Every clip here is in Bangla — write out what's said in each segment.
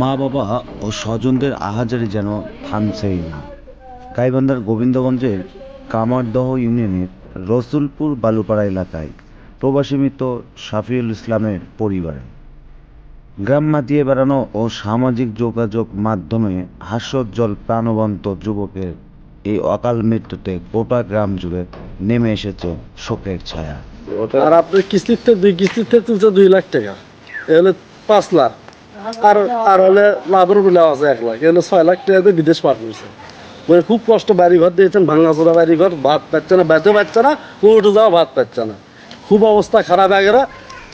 মা বাবা ও স্বজনদের আহাজারি যেন থামছেই না। গাইবান্ধার গোবিন্দগঞ্জের কামারদহ ইউনিয়নের রসুলপুর বালুপাড়া এলাকায় প্রবাসী মৃত শাফিউল ইসলামের পরিবারে। গ্রাম মাতিয়ে বেড়ানো ও সামাজিক যোগাযোগ মাধ্যমে হাস্যোজ্জ্বল প্রাণবন্ত যুবকের এই অকাল মৃত্যুতে গোটা গ্রাম জুড়ে নেমে এসেছে শোকের ছায়া। আর আপনার কিস্তিতে দুই কিস্তিতে তুলছে দুই লাখ টাকা। এ হলে পাঁচ লাখ। আর আর হলে লাভের বলে আছে এক লাখ। এ হলে ছয় লাখ টাকা দিয়ে বিদেশ পার করছে। মানে খুব কষ্ট বাড়ি ঘর দিয়েছেন ভাঙাচোরা বাড়ি ঘর ভাত পাচ্ছে না, বেঁচে পাচ্ছে না উঠে যাওয়া ভাত পাচ্ছে না। খুব অবস্থা খারাপ গেল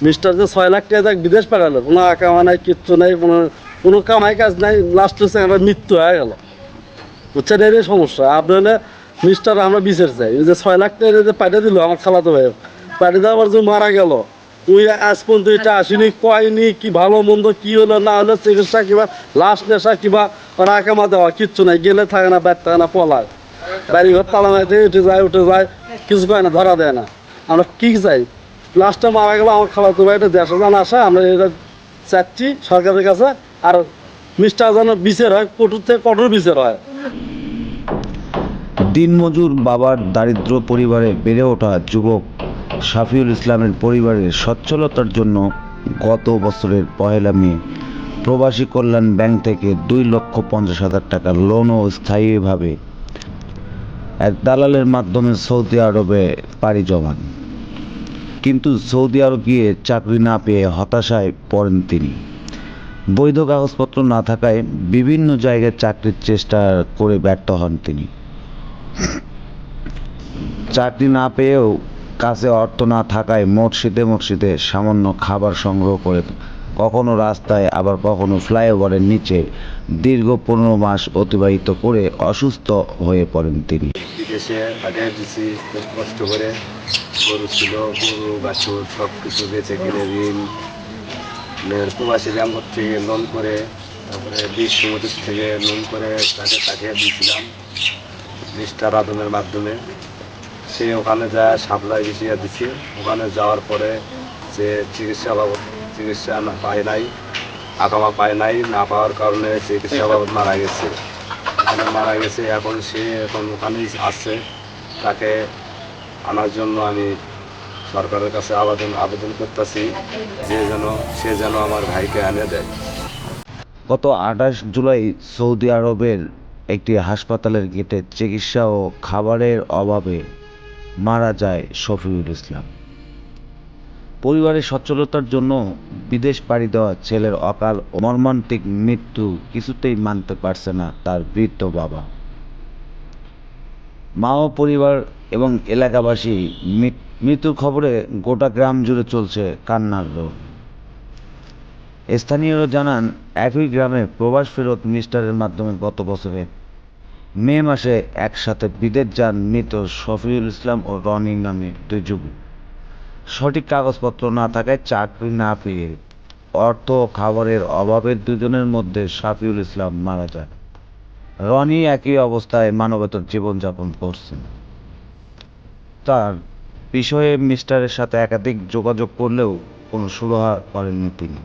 মিস্টার যে ছয় লাখ টাকা বিদেশ পাঠালো কোনো কামা নাই, কিচ্ছু নাই, কোনো কোনো কামাই কাজ নাই লাস্ট হচ্ছে আমার মৃত্যু হয়ে গেল। বুঝছেন? এর সমস্যা। আপনি হলে মিস্টার আমরা বিচার চাই। যে ছয় লাখ টাকা যে পাঠিয়ে দিল আমার খালাতো ভাই, পাঠিয়ে দেওয়ার যে মারা গেল, ওই আজ পর্যন্ত এটা আসেনি, কয়নি, কি ভালো মন্দ, কি হলো, না হলো, চিকিৎসা কিবা লাশ নেশা কিবা রাকামা দেওয়া কিচ্ছু নাই, গেলে থাকে না ব্যাট থাকে না, পলায়। বাড়ি ঘর তালা মাইতে উঠে যায় উঠে যায়, কিছু কয় না, ধরা দেয় না। আমরা কি চাই? লাস্টে মারা গেল আমার খালাতো ভাই, এটা দেশে জানা আসে, আমরা এটা চাচ্ছি সরকারের কাছে। আর মিস্টার যেন বিচার হয়, কঠোর থেকে কঠোর বিচার হয়। দিনমজুর বাবার দারিদ্র পরিবারে বেড়ে ওঠা যুবক শাফিউল ইসলামের পরিবারের সচ্ছলতার জন্য গত বছরের পহেলা মে, প্রবাসী কল্যাণ ব্যাংক থেকে দুই লক্ষ পঞ্চাশ হাজার টাকা লোনও স্থায়ীভাবে এক দালালের মাধ্যমে সৌদি আরবে পাড়ি জমান। কিন্তু সৌদি আরব গিয়ে চাকরি না পেয়ে হতাশায় পড়েন তিনি। বৈধ কাগজপত্র না থাকায় বিভিন্ন জায়গায় চাকরির চেষ্টা করে ব্যর্থ হন তিনি। চাকরি না পেয়েও কাছে অর্থ না থাকায় মসজিদে মসজিদে সামান্য খাবার সংগ্রহ করে কখনো রাস্তায়, আবার কখনো ফ্লাইওভারের নিচে দীর্ঘ পনেরো মাস অতিবাহিত করে অসুস্থ হয়ে পড়েন তিনি। দিছি খুব কষ্ট করে। গরু ছিল, গরু সব কিছু বেঁচে কিনে ঋণ। প্রবাসী করে, তারপরে থেকে করে তাকে মাধ্যমে। সে ওখানে যা সাপ্লাই বিষয়ে দিচ্ছে ওখানে যাওয়ার পরে সে চিকিৎসা বাবদ চিকিৎসা না পায় নাই আকামা পায় নাই, না পাওয়ার কারণে চিকিৎসা বাবদ মারা গেছে। মারা গেছে, এখন সে এখন ওখানেই আছে। তাকে আনার জন্য আমি সরকারের কাছে আবেদন আবেদন করতেছি, যে যেন, সে যেন আমার ভাইকে এনে দেয়। গত আঠাশ জুলাই সৌদি আরবের একটি হাসপাতালের গেটে চিকিৎসা ও খাবারের অভাবে মারা যায় শফিউল ইসলাম। পরিবারের সচ্ছলতার জন্য বিদেশ পাড়ি দেওয়া ছেলের অকাল মর্মান্তিক মৃত্যু কিছুতেই মানতে পারছে না তার বৃদ্ধ বাবা। মা ও পরিবার এবং এলাকাবাসী মৃত- মৃত্যুর খবরে গোটা গ্রাম জুড়ে চলছে কান্নার রোগ। স্থানীয়রা জানান, একই গ্রামে প্রবাস ফেরত মিস্টারের মাধ্যমে গত বছরে মে মাসে একসাথে বিদেশ যান মৃত শফিউল ইসলাম ও রনি নামে দুই যুবক। সঠিক কাগজপত্র না থাকায় চাকরি না পেয়ে অর্থ খাবারের অভাবের দুজনের মধ্যে শাফিউল ইসলাম মারা যায়। রনি একই অবস্থায় মানবতার জীবনযাপন করছেন। তার বিষয়ে মিস্টারের সাথে একাধিক যোগাযোগ করলেও কোনো সুরাহা করেননি তিনি।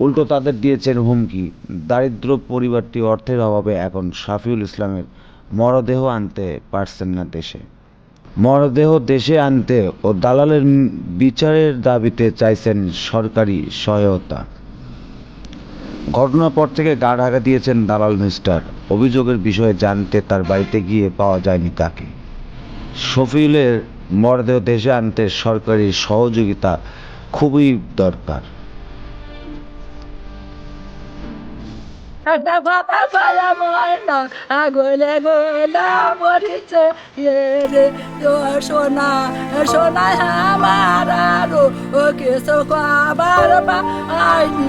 উল্টো তাদের দিয়েছেন হুমকি। দারিদ্র পরিবারটি অর্থের অভাবে এখন শাফিউল ইসলামের মরদেহ আনতে পারছেন না দেশে। মরদেহ দেশে আনতে ও দালালের বিচারের দাবিতে চাইছেন সরকারি সহায়তা। ঘটনার পর থেকে গা ঢাকা দিয়েছেন দালাল মিস্টার। অভিযোগের বিষয়ে জানতে তার বাড়িতে গিয়ে পাওয়া যায়নি তাকে। শফিউলের মরদেহ দেশে আনতে সরকারি সহযোগিতা খুবই দরকার। একটা কথা বলা ময়না আগলে গোলা মরিছে রে সোনা সোনা আমার আরও ও কিছু খাবার পাইনি